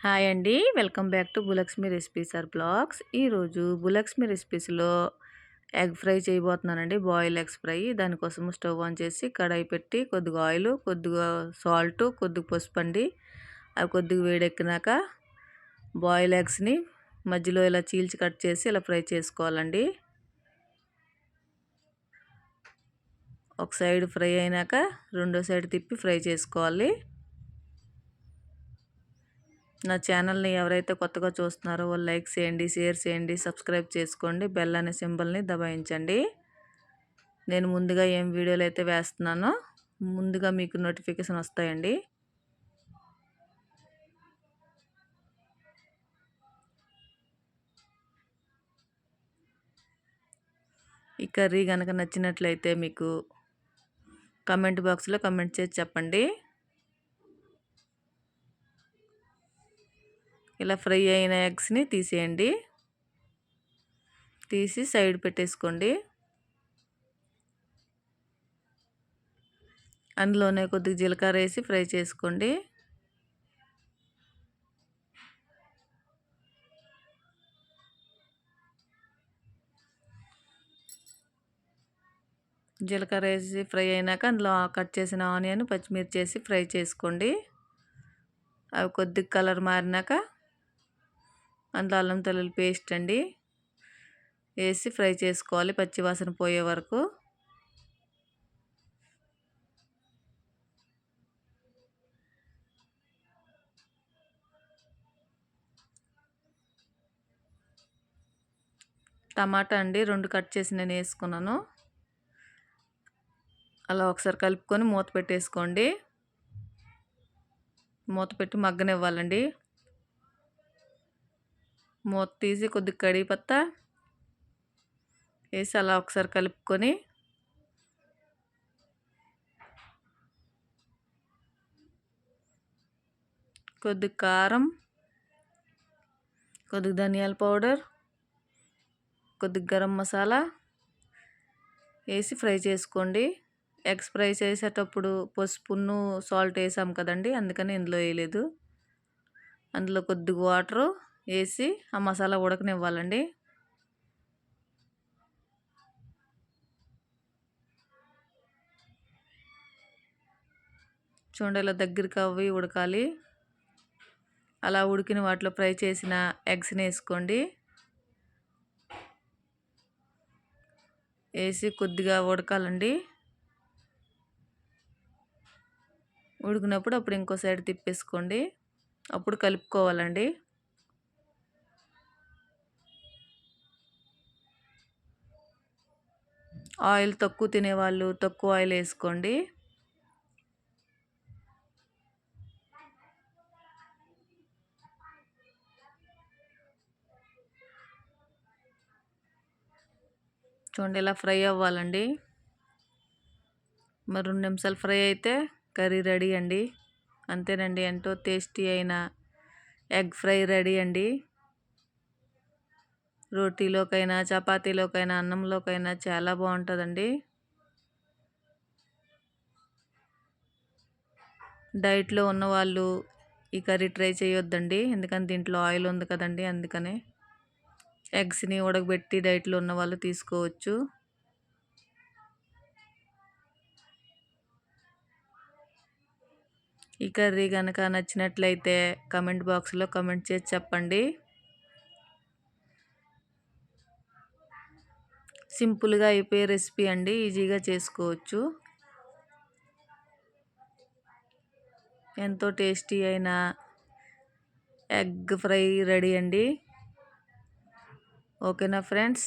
Hi అండి. Welcome back to Bhulakshmi recipes or vlogs. ఈరోజు బులక్ష్మి రెసిపీస్లో egg fry చేయబోతున్నానండి. Boil eggs fry. దానికోసం stove on చేసి కడాయి పెట్టి కొద్దిగా ఆయిల్ కొద్దిగా సాల్ట్ కొద్దిగా పసుపు అండి. అవి కొద్దిగా వేడెక్కినాక బాయిల్ ఎగ్స్ని మధ్యలో ఇలా చీల్చి కట్ చేసి ఇలా ఫ్రై చేసుకోవాలండి. ఒక సైడ్ ఫ్రై అయినాక రెండో సైడ్ తిప్పి ఫ్రై చేసుకోవాలి. నా ఛానల్ని ఎవరైతే కొత్తగా చూస్తున్నారో వాళ్ళు లైక్ చేయండి షేర్ చేయండి సబ్స్క్రైబ్ చేసుకోండి బెల్ అనే సింబల్ని దబాయించండి. నేను ముందుగా ఏం వీడియోలు అయితే వేస్తున్నానో ముందుగా మీకు నోటిఫికేషన్ వస్తాయండి. ఈ కర్రీ కనుక నచ్చినట్లయితే మీకు కమెంట్ బాక్స్లో కమెంట్ చేసి చెప్పండి. ఇలా ఫ్రై అయిన ఎగ్స్ని తీసేయండి. తీసి సైడ్ పెట్టేసుకోండి. అందులోనే కొద్దిగా జీలకర్ర వేసి ఫ్రై చేసుకోండి. జీలకర్ర వేసి ఫ్రై అయినాక అందులో కట్ చేసిన ఆనియన్ పచ్చిమిర్చి వేసి ఫ్రై చేసుకోండి. అవి కొద్దిగా కలర్ మారినాక అందులో అల్లం తల్లులు పేస్ట్ అండి. వేసి ఫ్రై చేసుకోవాలి పచ్చివాసన పోయే వరకు. టమాటా అండి రెండు కట్ చేసి నేను వేసుకున్నాను. అలా ఒకసారి కలుపుకొని మూత పెట్టేసుకోండి. మూత పెట్టి మగ్గనివ్వాలండి. మూత తీసి కొద్దిగా కడి వేసి అలా ఒకసారి కలుపుకొని కొద్ది కారం కొద్దిగా ధనియాల పౌడర్ కొద్దిగా గరం మసాలా వేసి ఫ్రై చేసుకోండి. ఎగ్స్ ఫ్రై చేసేటప్పుడు పసుపును సాల్ట్ వేసాం కదండి అందుకని ఇందులో వేయలేదు. అందులో కొద్దిగా వాటరు వేసి ఆ మసాలా ఉడకనివ్వాలండి. చూడండి ఇలా దగ్గరికి అవి ఉడకాలి. అలా ఉడికిన వాటిలో ఫ్రై చేసిన ఎగ్స్ని వేసుకోండి. వేసి కొద్దిగా ఉడకాలండి. ఉడికినప్పుడు అప్పుడు ఇంకో సైడ్ తిప్పేసుకోండి. అప్పుడు కలుపుకోవాలండి. ఆయిల్ తక్కువ తినేవాళ్ళు తక్కువ ఆయిల్ వేసుకోండి. చూడండి ఇలా ఫ్రై అవ్వాలండి. మరి రెండు నిమిషాలు ఫ్రై అయితే కర్రీ రెడీ అండి. అంతేనండి ఎంతో టేస్టీ అయిన ఎగ్ ఫ్రై రెడీ అండి. రోటీలోకైనా చపాతీలోకైనా అన్నంలోకైనా చాలా బాగుంటుందండి. డైట్లో ఉన్నవాళ్ళు ఈ కర్రీ ట్రై చేయొద్దండి. ఎందుకంటే దీంట్లో ఆయిల్ ఉంది కదండి అందుకనే. ఎగ్స్ని ఉడకబెట్టి డైట్లో ఉన్న వాళ్ళు తీసుకోవచ్చు. ఈ కర్రీ కనుక నచ్చినట్లయితే కమెంట్ బాక్స్లో కమెంట్ చేసి చెప్పండి. సింపుల్గా అయిపోయే రెసిపీ అండి. ఈజీగా చేసుకోవచ్చు. ఎంతో టేస్టీ అయిన ఎగ్ ఫ్రై రెడీ అండి. ఓకేనా ఫ్రెండ్స్?